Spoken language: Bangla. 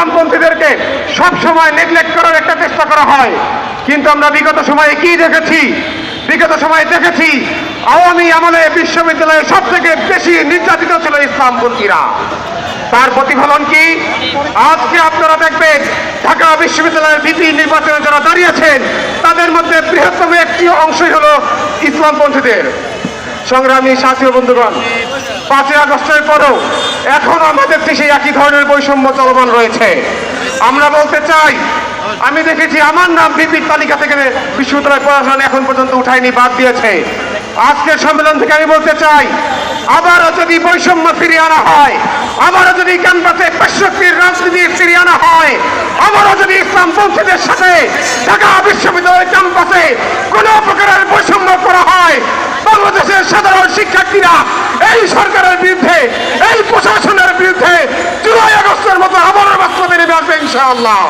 ইসলামপন্থীদেরকে সব সময় নেগলেক্ট করার একটা চেষ্টা করা হয়। কিন্তু আমরা বিগত সময়ে কি দেখেছি? বিগত সময়ে দেখেছি, আওয়ামী আমলে বিশ্ববিদ্যালয়ে সব থেকে বেশি নির্যাতিত ছিল ইসলামপন্থীরা। তার প্রতিফলন কি? আজকে আপনারা দেখবেন, ঢাকা বিশ্ববিদ্যালয়ের ভিপি নির্বাচনে যারা দাঁড়িয়েছেন, তাদের মধ্যে বৃহত্তম একটি অংশই হলো ইসলামপন্থীদের। সংগ্রামী সাথী বন্ধুগণ, পাঁচই আগস্টের পরেও এখন আমাদের দেশে একই ধরনের বৈষম্য চলমান রয়েছে। আমরা বলতে চাই, আমি দেখেছি আমার নাম ভিপির তালিকা থেকে বিশ্ববিদ্যালয় পড়াশোনা এখন পর্যন্ত উঠায়নি, বাদ দিয়েছে। আজকের সম্মেলন থেকে আমি বলতে চাই, আবারও যদি বৈষম্য ফিরিয়ে আনা হয়, আবারও যদি ক্যাম্পাসে পেশক্তির রাজনীতি ফিরিয়ে আনা হয়, আবারও যদি ইসলামপন্থীদের সাথে ঢাকা বিশ্ববিদ্যালয় ক্যাম্পাসে কোনো প্রকারের বৈষম্য করা হয়, বাংলাদেশের সাধারণ শিক্ষার্থীরা এই সরকারের ইনশাআল্লাহ